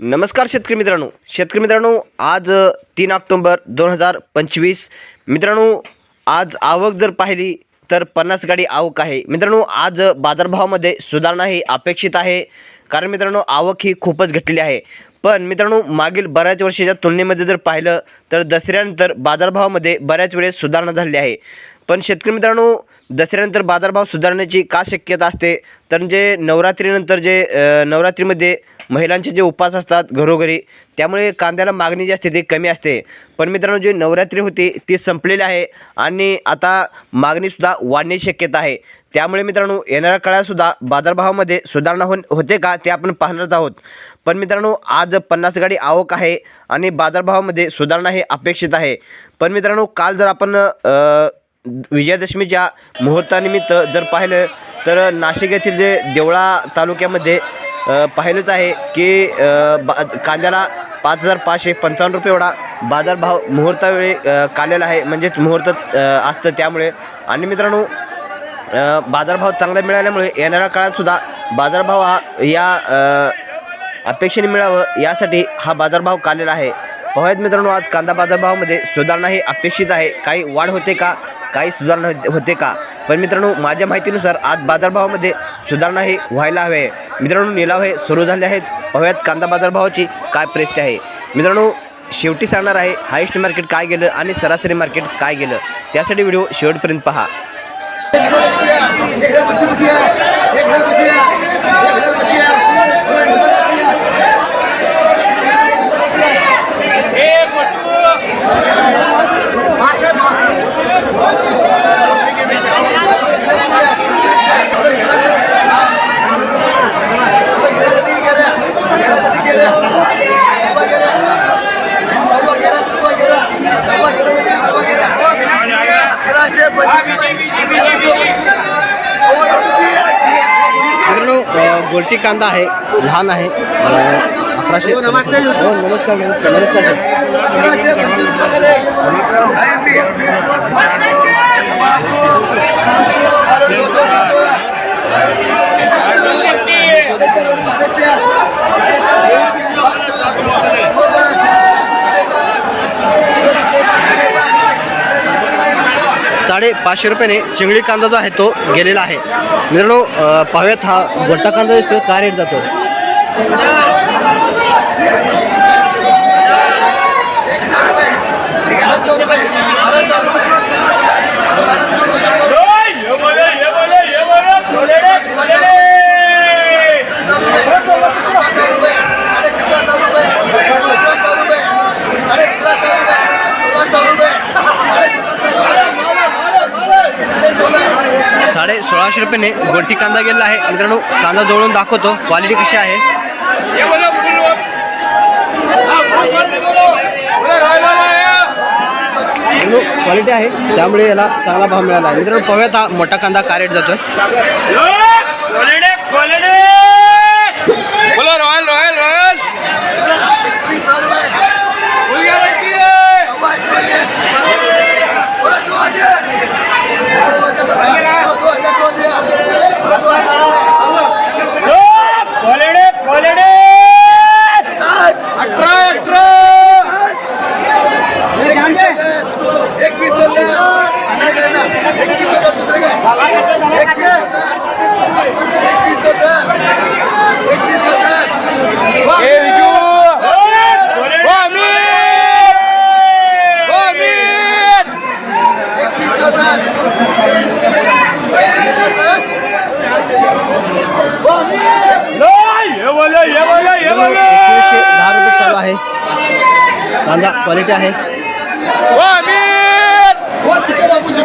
नमस्कार शेतकरी मित्रांनो. शेतकरी मित्रांनो आज तीन ऑक्टोंबर दोन हजार पंचवीस. मित्रांनो आज आवक जर पाहिली तर पन्नास गाडी आवक आहे. मित्रांनो आज बाजारभावामध्ये सुधारणा ही अपेक्षित आहे. कारण मित्रांनो आवक ही खूपच घटलेली आहे. पण मित्रांनो मागील बऱ्याच वर्षाच्या तुलनेमध्ये जर पाहिलं तर दसऱ्यानंतर बाजारभावामध्ये बऱ्याच वेळेस सुधारणा झालेली आहे. पण शेतकरी मित्रांनो दसऱ्यानंतर बाजारभाव सुधारण्याची का शक्यता असते? तर जे नवरात्रीनंतर जे नवरात्रीमध्ये महिलांचे जे उपवास असतात घरोघरी त्यामुळे कांद्याला मागणी जी असते ती कमी असते. पण मित्रांनो जी नवरात्री होती ती संपलेली आहे आणि आता मागणीसुद्धा वाढण्याची शक्यता आहे. त्यामुळे मित्रांनो येणाऱ्या काळातसुद्धा बाजारभावामध्ये सुधारणा हो होते का ते आपण पाहणारच आहोत. पण मित्रांनो आज पन्नास गाडी आवक आहे आणि बाजारभावामध्ये सुधारणा हे अपेक्षित आहे. पण मित्रांनो काल जर आपण विजयादशमीच्या मुहूर्तानिमित्त जर पाहिलं तर नाशिक येथील जे देवळा तालुक्यामध्ये पाहिलंच आहे की बा कांद्याला पाच हजार पाचशे पंचावन्न रुपये एवढा बाजारभाव मुहूर्तावेळी अ, काढलेला आहे. म्हणजेच मुहूर्त असतं त्यामुळे. आणि मित्रांनो बाजारभाव चांगला मिळाल्यामुळे येणाऱ्या काळातसुद्धा बाजारभाव हा या अपेक्षेने मिळावं. यासाठी हा बाजारभाव काढलेला आहे. पाहूयात मित्रांनो आज कांदा बाजारभावामध्ये सुधारणा ही अपेक्षित आहे. काही वाढ होते का? काही सुधारणा हो- होते- का? पण मित्रांनो माझ्या माहितीनुसार आज बाजारभावामध्ये सुधारणा ही व्हायला हवी आहे. मित्रांनो निलाव हे सुरू झाले आहेत. पाहूयात कांदा बाजारभावाची काय परिस्थिती आहे. मित्रांनो शेवटी सांगणार आहे हायेस्ट मार्केट काय गेलं आणि सरासरी मार्केट काय गेलं? त्यासाठी व्हिडिओ शेवटपर्यंत पहा एक घर बच्ची बची है एक घर बची है एक घर बची है एक घर बची है मित्रांनो गोलटी कांदा आहे लहान आहे. अकराशे हो नमस्कार नमस्कार नमस्कार. नमस्कार. साडेपाचशे पाचशे रुपयाने चिंगडी कांदा जो आहे तो गेलेला आहे. मित्रांनो पाहूयात हा गोटा कांदा दिसतोय काय रेट जातो सोळाशे रुपयाने गोलटी कांदा गेलेला आहे. मित्रांनो कांदा जवळून दाखवतो. क्वालिटी कशी आहे? क्वालिटी आहे. त्यामुळे याला चांगला भाव मिळाला आहे. मित्रांनो पाहूयात हा मोठा कांदा काय रेट जातोय. कांदा क्वालिटी आहे ओ अमीर What's the babuji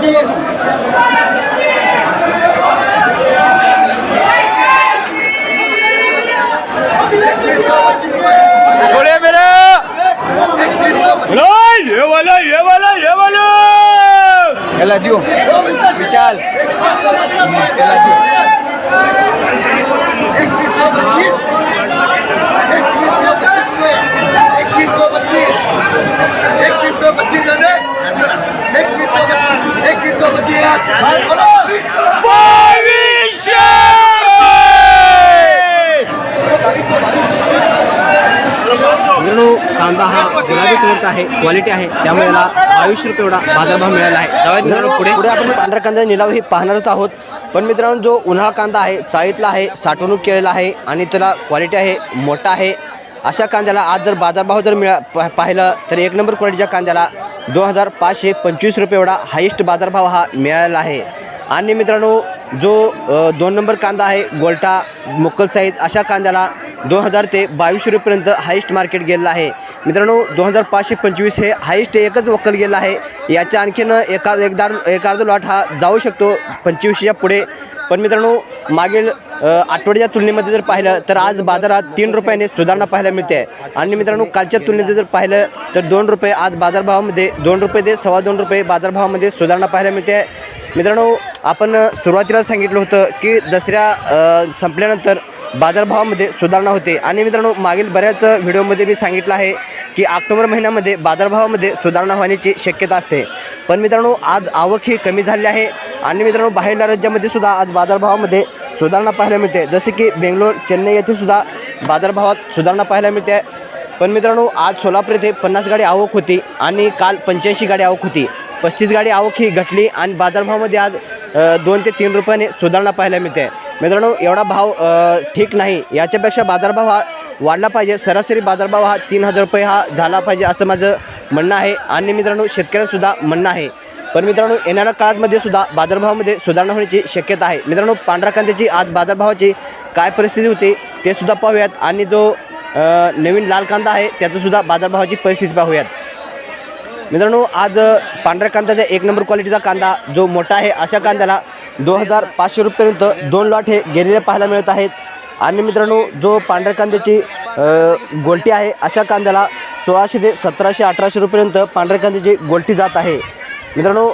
कांदा हा गुलाबी कलरचा आहे क्वालिटी आहे त्यामुळे याला बावीसशे रुपये एवढा बाजारभाव मिळाला आहे. मित्रांनो पुढे. पुढे आपण पांढरा कांदा निलाव हे पाहणारच आहोत. पण मित्रांनो जो उन्हाळा कांदा आहे चाळीतला आहे साठवणूक केलेला आहे आणि त्याला क्वालिटी आहे मोठा आहे अशा कांद्याला आज जर बाजारभाव जर मिळा पा- पाहिलं तर एक नंबर क्वालिटीच्या कांद्याला दोन हजार पाचशे पंचवीस रुपये एवढा हायेस्ट बाजारभाव हा मिळालेला आहे. आणि मित्रांनो जो दोन नंबर कांदा आहे गोल्टा मुक्कल साईज अशा कांद्याला दोन हजार ते बावीसशे रुपयेपर्यंत हायेस्ट मार्केट गेलेलं आहे. मित्रांनो दोन हजार पाचशे पंचवीस हे हायेस्ट एकच वक्कल गेलं आहे. याच्या आणखीन एका एकदा एक अर्धा लॉट हा जाऊ शकतो पंचवीसशेच्या पुढे. पण मित्रांनो मागील आठवड्याच्या तुलनेमध्ये जर पाहिलं तर आज बाजारात तीन रुपयाने सुधारणा पाहायला मिळते. आणि मित्रांनो कालच्या तुलनेत जर पाहिलं तर दोन रुपये आज बाजारभावामध्ये दोन रुपये ते सव्वा दोन रुपये बाजारभावामध्ये सुधारणा पाहायला मिळते. मित्रांनो आपण सुरुवातीला सांगितलं होतं की दसऱ्या संपल्यानंतर बाजारभावामध्ये सुधारणा होते. आणि मित्रांनो मागील बऱ्याच व्हिडिओमध्ये मी सांगितलं आहे की ऑक्टोबर महिन्यामध्ये बाजारभावामध्ये सुधारणा होण्याची शक्यता असते. पण मित्रांनो आज आवक ही कमी झाली आहे. आणि मित्रांनो बाहेरल्या राज्यामध्ये सुद्धा आज बाजारभावामध्ये सुधारणा पाहायला मिळते. जसे की बेंगलोर चेन्नई येथे सुद्धा बाजारभावात सुधारणा पाहायला मिळते. पण मित्रांनो आज सोलापूर येथे पन्नास गाडी आवक होती आणि काल पंच्याऐंशी गाडी आवक होती. पस्तीस गाडी आवक ही घटली आणि बाजारभावामध्ये आज दोन ते तीन रुपयाने सुधारणा पाहायला मिळते. मित्रांनो एवढा भाव ठीक नाही. याच्यापेक्षा बाजारभाव हा वाढला पाहिजे. सरासरी बाजारभाव हा तीन हजार रुपये हा झाला पाहिजे असं माझं म्हणणं आहे. आणि मित्रांनो शेतकऱ्यांसुद्धा म्हणणं आहे. पण मित्रांनो येणाऱ्या काळामध्ये सुद्धा बाजारभावामध्ये सुधारणा होण्याची शक्यता आहे. मित्रांनो पांढरा कांद्याची आज बाजारभावाची काय परिस्थिती होती ते सुद्धा पाहूयात. आणि जो नवीन लाल कांदा आहे त्याचंसुद्धा बाजारभावाची परिस्थिती पाहूयात. मित्रांनो आज पांढऱ्या कांद्याचा एक नंबर क्वालिटीचा कांदा जो मोठा आहे अशा कांद्याला दोन हजार पाचशे रुपयेपर्यंत दोन लॉट हे गेलेले पाहायला मिळत आहेत. आणि मित्रांनो जो पांढऱ्या कांद्याची गोलटी आहे अशा कांद्याला सोळाशे ते सतराशे अठराशे रुपयेपर्यंत पांढऱ्या कांद्याची गोलटी जात आहे. मित्रांनो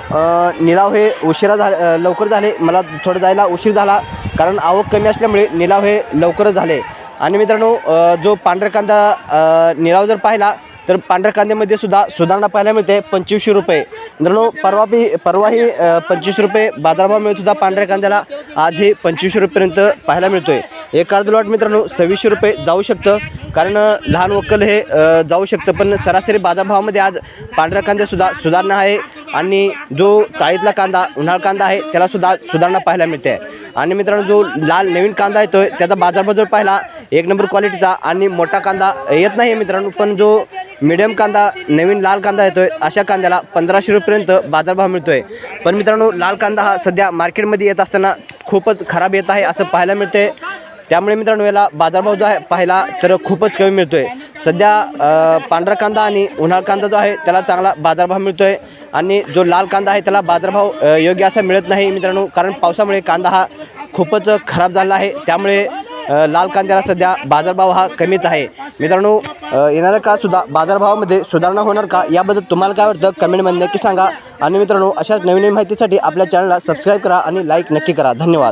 निलाव हे उशिरा झा लवकर झाले. मला थोडं जायला उशीर झाला कारण आवक कमी असल्यामुळे निलाव हे लवकरच झाले. आणि मित्रांनो जो पांढरा कांदा निलाव जर पाहिला तर पांढऱ्या कांद्यामध्ये सुद्धा सुधारणा पाहायला मिळते पंचवीसशे रुपये. मित्रांनो परवा बी परवाही पंचवीस रुपये बाजारभाव मिळत पांढऱ्या कांद्याला आज हे पंचवीसशे रुपयेपर्यंत पाहायला मिळतोय. एक अर्ध लॉट मित्रांनो सव्वीसशे रुपये जाऊ शकतं. कारण लहान वक्कल हे जाऊ शकतं. पण सरासरी बाजारभावामध्ये आज पांढऱ्या कांद्यासुद्धा सुधारणा आहे. आणि जो चाळीतला कांदा उन्हाळ कांदा आहे त्यालासुद्धा सुधारणा पाहायला मिळते. आणि मित्रांनो जो लाल नवीन कांदा येतोय त्याचा बाजारभाव जर पाहिला एक नंबर क्वालिटीचा आणि मोठा कांदा येत नाही मित्रांनो पण जो मिडियम कांदा नवीन लाल कांदा येतोय. अशा कांद्याला पंधराशे रुपयेपर्यंत बाजारभाव मिळतोय. पण मित्रांनो लाल कांदा हा सध्या मार्केटमध्ये येत असताना खूपच खराब येत आहे असं पाहायला मिळते त्यामुळे मित्रांनो याला बाजारभाव जो आहे पाहिला तर खूपच कमी मिळतोय. सध्या पांढरा कांदा आणि उन्हाळ कांदा जो आहे त्याला चांगला बाजारभाव मिळतोय. आणि जो लाल कांदा आहे त्याला बाजारभाव योग्य असा मिळत नाही मित्रांनो कारण पावसामुळे कांदा हा खूपच खराब झाला आहे. त्यामुळे लाल कांद्याला सध्या बाजारभाव हा कमीच आहे. मित्रांनो येणाऱ्या का सुद्धा बाजारभावामध्ये सुधारणा होणार का? याबद्दल तुम्हाला काय वाटतं? कमेंटमध्ये नक्की सांगा. आणि मित्रांनो अशाच नवीन नवीन माहितीसाठी आपल्या चॅनलला सबस्क्राईब करा आणि लाईक नक्की करा. धन्यवाद.